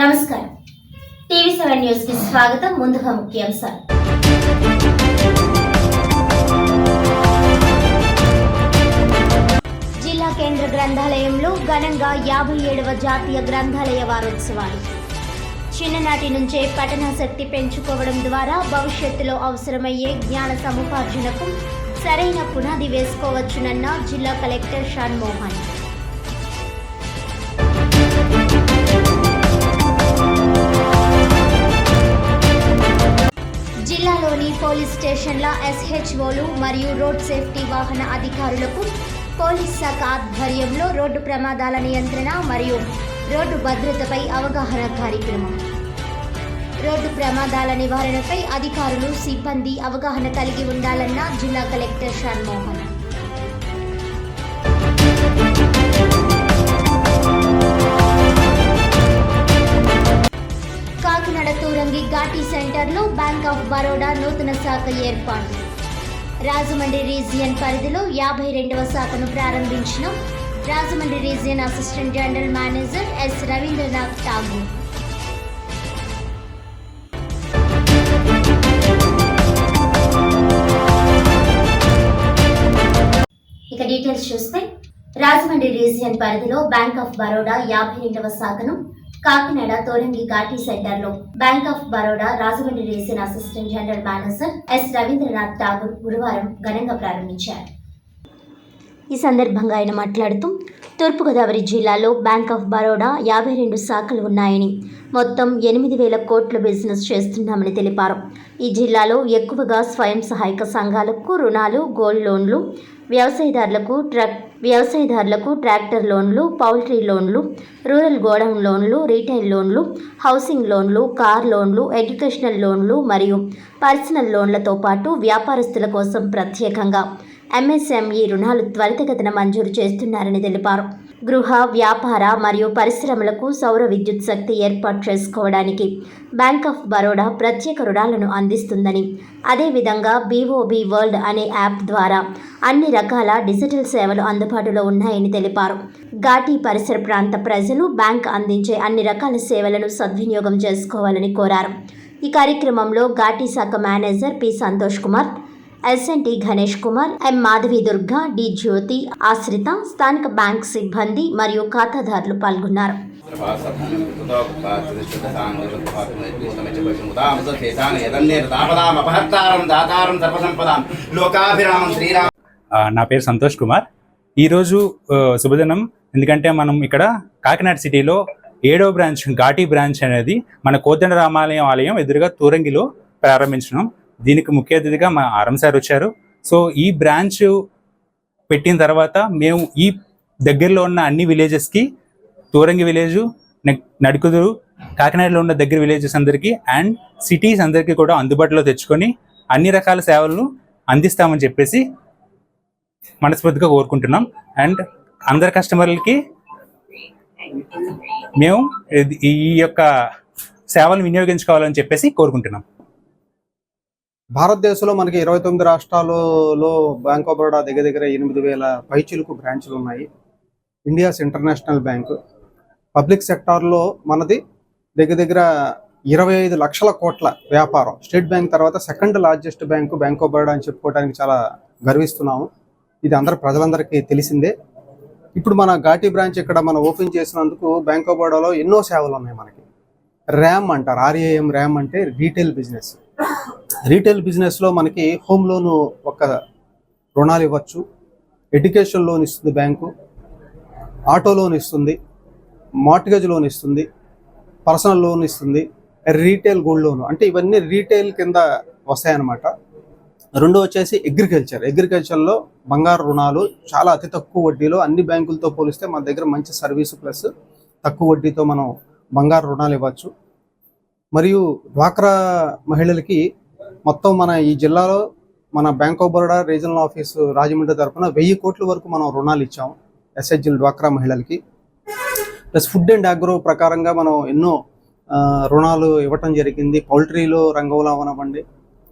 నమస్కారం. TV seven న్యూస్కి స్వాగతం. ముందుగా ముఖ్యాంశాలు. జిల్లా కేంద్ర గ్రంథాలయంలో ఘనంగా యాభై ఏడవ జాతీయ గ్రంథాలయ వారోత్సవాలు. చిన్ననాటి నుంచే పఠనాసక్తి పెంచుకోవడం ద్వారా భవిష్యత్తులో అవసరమయ్యే జ్ఞాన సముపార్జనకు సరైన పునాది వేసుకోవచ్చునన్న జిల్లా కలెక్టర్ షాన్ మోహన్ పోలీస్ స్టేషన్ల ఎస్హెచ్ఓలు మరియు రోడ్ సేఫ్టీ వాహన అధికారులకు పోలీస్ శాఖ ఆధ్వర్యంలో రోడ్డు ప్రమాదాల నియంత్రణ మరియు రోడ్డు భద్రతపై అవగాహన కార్యక్రమం. రోడ్డు ప్రమాదాల నివారణపై అధికారులు సిబ్బంది అవగాహన కలిగి ఉండాలన్న జిల్లా కలెక్టర్ షాన్మోహన్ కాకినాడ తూరంగి ఘాటీ సెంటర్లో బ్యాంక్ ఆఫ్ బరోడా నూతన శాఖ ఏర్పాటు. రాజమండ్రి రీజియన్ పరిధిలో యాభై రెండవ శాఖను ప్రారంభించిన Rajahmundry region assistant general manager S Rabindranath Tagore. ఇక డీటెయిల్స్ చూస్తే రాజమండ్రి రీజియన్ పరిధిలో బ్యాంక్ ఆఫ్ బరోడా యాభై రెండవ శాఖను కాకినాడ తోరంగి ఘాటీ సెంటర్లో bank of Baroda Rajahmundry రేసిన assistant general manager S Rabindranath Tagore గురువారం ఘనంగా ప్రారంభించారు. ఈ సందర్భంగా ఆయన మాట్లాడుతూ తూర్పుగోదావరి జిల్లాలో బ్యాంక్ ఆఫ్ బరోడా యాభై రెండు శాఖలు ఉన్నాయని మొత్తం ఎనిమిది వేల కోట్ల బిజినెస్ చేస్తున్నామని తెలిపారు. ఈ జిల్లాలో ఎక్కువగా స్వయం సహాయక సంఘాలకు రుణాలు గోల్డ్ లోన్లు వ్యవసాయదారులకు ట్రక్ వ్యవసాయదారులకు ట్రాక్టర్ లోన్లు పౌల్ట్రీ లోన్లు రూరల్ గోడౌన్ లోన్లు రీటైల్ లోన్లు హౌసింగ్ లోన్లు కార్ లోన్లు ఎడ్యుకేషనల్ లోన్లు మరియు పర్సనల్ లోన్లతో పాటు వ్యాపారస్తుల కోసం ప్రత్యేకంగా ఎంఎస్ఎంఈ రుణాలు త్వరితగతిన మంజూరు చేస్తున్నారని తెలిపారు. గృహ వ్యాపార మరియు పరిశ్రమలకు సౌర విద్యుత్ శక్తి ఏర్పాటు చేసుకోవడానికి బ్యాంక్ ఆఫ్ బరోడా ప్రత్యేక రుణాలను అందిస్తుందని అదేవిధంగా బీఓబీ వరల్డ్ అనే యాప్ ద్వారా అన్ని రకాల డిజిటల్ సేవలు అందుబాటులో ఉన్నాయని తెలిపారు. ఘాటీ పరిసర ప్రాంత ప్రజలు బ్యాంక్ అందించే అన్ని రకాల సేవలను సద్వినియోగం చేసుకోవాలని కోరారు. ఈ కార్యక్రమంలో ఘాటీ శాఖ manager P Santosh Kumar SNT Ganesh Kumar M. Madhavi Durga D. Jyothi Ashritha స్థానిక బ్యాంక్ సిబ్బంది మరియు ఖాతాదారులు పాల్గొన్నారు. నా పేరు సంతోష్ కుమార్. ఈరోజు శుభదినం. ఎందుకంటే మనం ఇక్కడ కాకినాడ సిటీలో ఏడో బ్రాంచ్ ఘాటీ బ్రాంచ్ అనేది మన కోదండ రామాలయం ఆలయం ఎదురుగా తూరంగిలో ప్రారంభించడం దీనికి ముఖ్య అతిథిగా మా ఆరం సార్ వచ్చారు. సో ఈ బ్రాంచ్ పెట్టిన తర్వాత మేము ఈ దగ్గరలో ఉన్న అన్ని విలేజెస్కి తూరంగి విలేజ్ నడుకుదురు కాకినాడలో ఉన్న దగ్గర విలేజెస్ అందరికీ అండ్ సిటీస్ అందరికీ కూడా అందుబాటులో తెచ్చుకొని అన్ని రకాల సేవలను అందిస్తామని చెప్పేసి మనస్ఫూర్తిగా కోరుకుంటున్నాం. అండ్ అందరి కస్టమర్లకి మేము ఈ యొక్క సేవలు వినియోగించుకోవాలని చెప్పేసి కోరుకుంటున్నాం. భారతదేశంలో మనకి ఇరవై తొమ్మిది రాష్ట్రాలలో బ్యాంక్ ఆఫ్ బరోడా దగ్గర దగ్గర ఎనిమిది వేల పైచిలకు బ్రాంచ్లు ఉన్నాయి. ఇండియాస్ ఇంటర్నేషనల్ బ్యాంక్ పబ్లిక్ సెక్టార్లో మనది దగ్గర దగ్గర ఇరవై ఐదు లక్షల కోట్ల వ్యాపారం. స్టేట్ బ్యాంక్ తర్వాత second largest bank bank of Baroda అని చెప్పుకోవడానికి చాలా గర్విస్తున్నాము. ఇది అందరు ప్రజలందరికీ తెలిసిందే. ఇప్పుడు మన ఘాటీ బ్రాంచ్ ఇక్కడ మనం ఓపెన్ చేసినందుకు బ్యాంక్ ఆఫ్ బరోడాలో ఎన్నో సేవలు ఉన్నాయి మనకి. ర్యామ్ అంటారు. ఆర్ఏఎం ర్యామ్ అంటే రీటైల్ బిజినెస్ రీటైల్ బిజినెస్లో మనకి హోమ్ లోన్ ఒక రుణాలు ఇవ్వచ్చు. ఎడ్యుకేషన్ లోన్ ఇస్తుంది బ్యాంకు. ఆటో లోన్ ఇస్తుంది. మార్టిగేజ్ లోన్ ఇస్తుంది. పర్సనల్ లోన్ ఇస్తుంది. రీటైల్ గోల్డ్ లోన్ అంటే ఇవన్నీ రీటైల్ కింద వస్తాయన్నమాట. రెండో వచ్చేసి అగ్రికల్చర్. అగ్రికల్చర్లో బంగారు రుణాలు చాలా అతి తక్కువ వడ్డీలో అన్ని బ్యాంకులతో పోలిస్తే మన దగ్గర మంచి సర్వీస్ ప్లస్ తక్కువ వడ్డీతో మనం బంగారు రుణాలు ఇవ్వచ్చు. మరియు డ్వాక్రా మహిళలకి మొత్తం మన ఈ జిల్లాలో మన bank of Baroda regional office Rajahmundry తరఫున వెయ్యి కోట్ల వరకు మనం రుణాలు ఇచ్చాము ఎస్హెచ్ఎల్ డ్వాక్రా మహిళలకి. ప్లస్ ఫుడ్ అండ్ అగ్రో ప్రకారంగా మనం ఎన్నో ఆ, రుణాలు ఇవ్వటం జరిగింది. పౌల్ట్రీలో రంగంలో అవనవ్వండి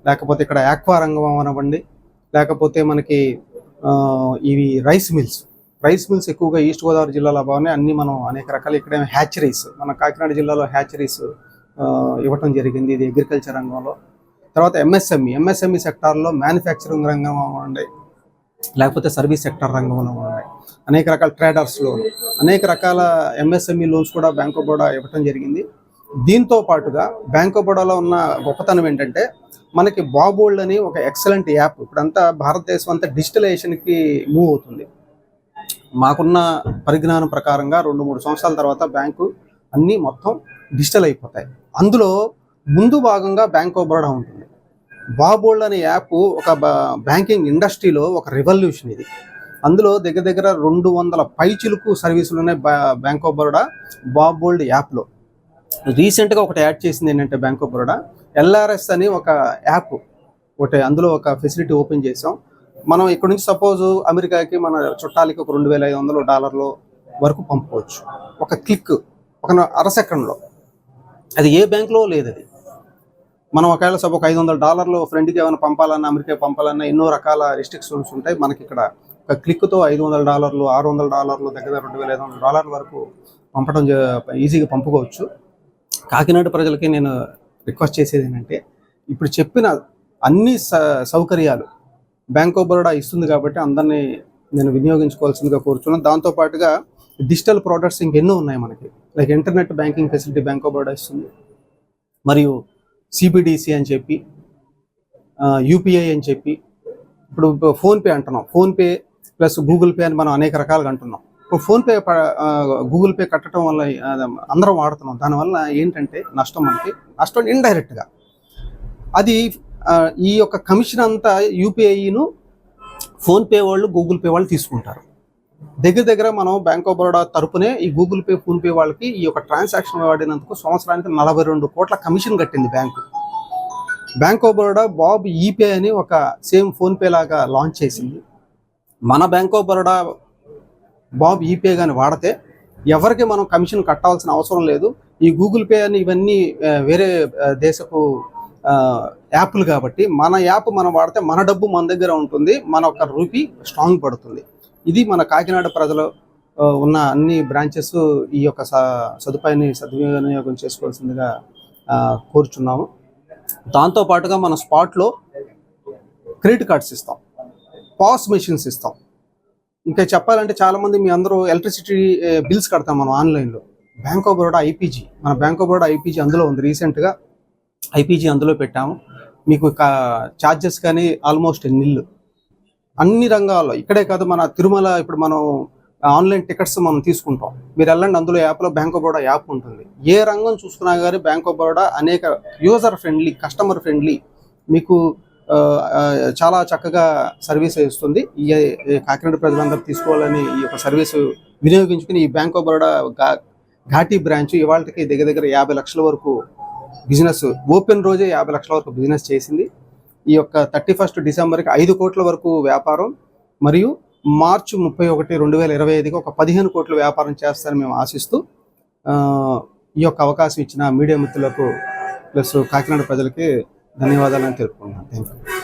లేకపోతే ఇక్కడ యాక్వా రంగం అవనివ్వండి లేకపోతే మనకి ఆ, ఇవి రైస్ మిల్స్ రైస్ మిల్స్ ఎక్కువగా ఈస్ట్ గోదావరి జిల్లాలో బాగున్నాయి. అన్ని మనం అనేక రకాల ఇక్కడ హ్యాచరీస్ మన కాకినాడ జిల్లాలో హ్యాచరీస్ ఇవ్వటం జరిగింది. ఇది అగ్రికల్చర్ రంగంలో. తర్వాత ఎంఎస్ఎంఈ ఎంఎస్ఎంఈ సెక్టార్లో మ్యానుఫ్యాక్చరింగ్ రంగం ఉన్నాయి లేకపోతే సర్వీస్ సెక్టర్ రంగంలో ఉన్నాయి అనేక రకాల ట్రేడర్స్ లోన్ అనేక రకాల ఎంఎస్ఎంఈ లోన్స్ కూడా బ్యాంక్ ఆఫ్ బరోడా ఇవ్వటం జరిగింది. దీంతో పాటుగా బ్యాంక్ ఆఫ్ బరోడాలో ఉన్న గొప్పతనం ఏంటంటే మనకి బాబోల్డ్ అని ఒక ఎక్సలెంట్ యాప్ ఇప్పుడంతా భారతదేశం అంతా డిజిటలైజేషన్కి మూవ్ అవుతుంది. మాకున్న పరిజ్ఞానం ప్రకారంగా రెండు మూడు సంవత్సరాల తర్వాత బ్యాంకు అన్నీ మొత్తం డిజిటల్ అయిపోతాయి. అందులో ముందు భాగంగా బ్యాంక్ ఆఫ్ బరోడా ఉంటుంది. బాబోల్డ్ అనే యాప్ ఒక బ్యాంకింగ్ ఇండస్ట్రీలో ఒక రెవల్యూషన్ ఇది. అందులో దగ్గర దగ్గర రెండు వందల పైచులకు సర్వీసులు ఉన్నాయి బ్యాంక్ ఆఫ్ బరోడా బాబోల్డ్ యాప్లో రీసెంట్గా ఒకటి యాడ్ చేసింది ఏంటంటే బ్యాంక్ ఆఫ్ బరోడా ఎల్ఆర్ఎస్ అని ఒక యాప్ ఒకటి అందులో ఒక ఫెసిలిటీ ఓపెన్ చేసాం మనం ఇక్కడ నుంచి సపోజ్ అమెరికాకి మన చుట్టాలకి ఒక రెండు వేల ఐదు వందలు డాలర్లు వరకు పంపుకోవచ్చు ఒక క్లిక్ ఒక అర సెకండ్లో. అది ఏ బ్యాంక్లో లేదు అది మనం ఒకవేళ సబ్ ఒక ఐదు వందల డాలర్లు ఫ్రెండ్కి ఏమైనా పంపాలన్నా అమెరికా పంపాలన్నా ఎన్నో రకాల రిస్ట్రిక్షన్స్ ఉంటాయి. మనకి ఇక్కడ ఒక క్లిక్తో ఐదు వందల డాలర్లు ఆరు వందల డాలర్లు దగ్గర రెండు వేల ఐదు వందల డాలర్ల వరకు పంపడం జ- ఈజీగా పంపుకోవచ్చు. కాకినాడ ప్రజలకి నేను రిక్వెస్ట్ చేసేది ఏంటంటే ఇప్పుడు చెప్పిన అన్ని సౌకర్యాలు బ్యాంక్ ఆఫ్ బరోడా ఇస్తుంది కాబట్టి అందరినీ నేను వినియోగించుకోవాల్సిందిగా కోరుచున్నాను. దాంతోపాటుగా డిజిటల్ ప్రోడక్ట్స్ ఇంకెన్నో ఉన్నాయి మనకి. Like internet banking facility bank of Baroda ఇస్తుంది. మరియు సిబిడిసి అని చెప్పి యూపీఐ అని చెప్పి ఇప్పుడు ఫోన్పే అంటున్నాం. ఫోన్పే ప్లస్ గూగుల్ పే అని మనం అనేక రకాలుగా అంటున్నాం. ఇప్పుడు ఫోన్పే గూగుల్ పే కట్టడం వల్ల అందరం వాడుతున్నాం. దానివల్ల ఏంటంటే నష్టం మనకి నష్టం ఇండైరెక్ట్గా అది ఈ యొక్క కమిషన్ అంతా యూపీఐను ఫోన్పే వాళ్ళు గూగుల్ పే వాళ్ళు తీసుకుంటారు. దగ్గర దగ్గర మనం బ్యాంక్ ఆఫ్ బరోడా తరపునే ఈ గూగుల్ పే ఫోన్పే వాళ్ళకి ఈ యొక్క ట్రాన్సాక్షన్ వాడినందుకు సంవత్సరానికి నలభై రెండు కోట్ల కమిషన్ కట్టింది bank bank of Baroda BoB ePay అని ఒక సేమ్ ఫోన్పే లాగా లాంచ్ చేసింది. మన bank of Baroda BoB ePay కానీ వాడితే ఎవరికి మనం కమిషన్ కట్టాల్సిన అవసరం లేదు. ఈ గూగుల్ పే అని ఇవన్నీ వేరే దేశపు యాప్లు కాబట్టి మన యాప్ మనం వాడితే మన డబ్బు మన దగ్గర ఉంటుంది. మన ఒక రూపీ స్ట్రాంగ్ పడుతుంది. ఇది మన కాకినాడ ప్రజలు ఉన్న అన్ని బ్రాంచెస్ ఈ యొక్క స- సదుపాయాన్ని సద్వినియోగం చేసుకోవాల్సిందిగా కోరుచున్నాము. దాంతో పాటుగా మన స్పాట్లో క్రెడిట్ కార్డ్స్ ఇస్తాం. పాస్ మెషిన్స్ ఇస్తాం. ఇంకా చెప్పాలంటే చాలా మంది మీ అందరూ ఎలక్ట్రిసిటీ బిల్స్ కడతాం మనం ఆన్లైన్లో. Bank of Baroda IPG. మన బ్యాంక్ ఆఫ్ బరోడా ఐపీజీ అందులో ఉంది. రీసెంట్గా ఐపీజీ అందులో పెట్టాము. మీకు ఛార్జెస్ కానీ ఆల్మోస్ట్ నిల్లు. అన్ని రంగాల్లో. ఇక్కడే కాదు మన తిరుమల ఇప్పుడు మనం ఆన్లైన్ టికెట్స్ మనం తీసుకుంటాం. మీరు వెళ్ళండి అందులో యాప్లో బ్యాంక్ ఆఫ్ బరోడా యాప్ ఉంటుంది. ఏ రంగం చూసుకున్నా కానీ బ్యాంక్ ఆఫ్ బరోడా అనేక యూజర్ ఫ్రెండ్లీ కస్టమర్ ఫ్రెండ్లీ మీకు చాలా చక్కగా సర్వీస్ ఇస్తుంది. ఈ కాకినాడ ప్రజలందరూ తీసుకోవాలని ఈ యొక్క సర్వీస్ వినియోగించుకుని ఈ బ్యాంక్ ఆఫ్ బరోడా ఘా- ఘాటీ బ్రాంచ్ ఇవాళకి దగ్గర దగ్గర యాభై లక్షల వరకు బిజినెస్ ఓపెన్ రోజే యాభై లక్షల వరకు బిజినెస్ చేసింది. ఈ యొక్క థర్టీ ఫస్ట్ డిసెంబర్కి ఐదు కోట్ల వరకు వ్యాపారం మరియు మార్చి ముప్పై ఒకటి రెండు వేల ఇరవై ఐదుకి ఒక పదిహేను కోట్ల వ్యాపారం చేస్తారని మేము ఆశిస్తూ ఆ, ఈ యొక్క అవకాశం ఇచ్చిన మీడియా మిత్రులకు ప్లస్ కాకినాడ ప్రజలకి ధన్యవాదాలను తెలుపుకుంటున్నాను. Thank you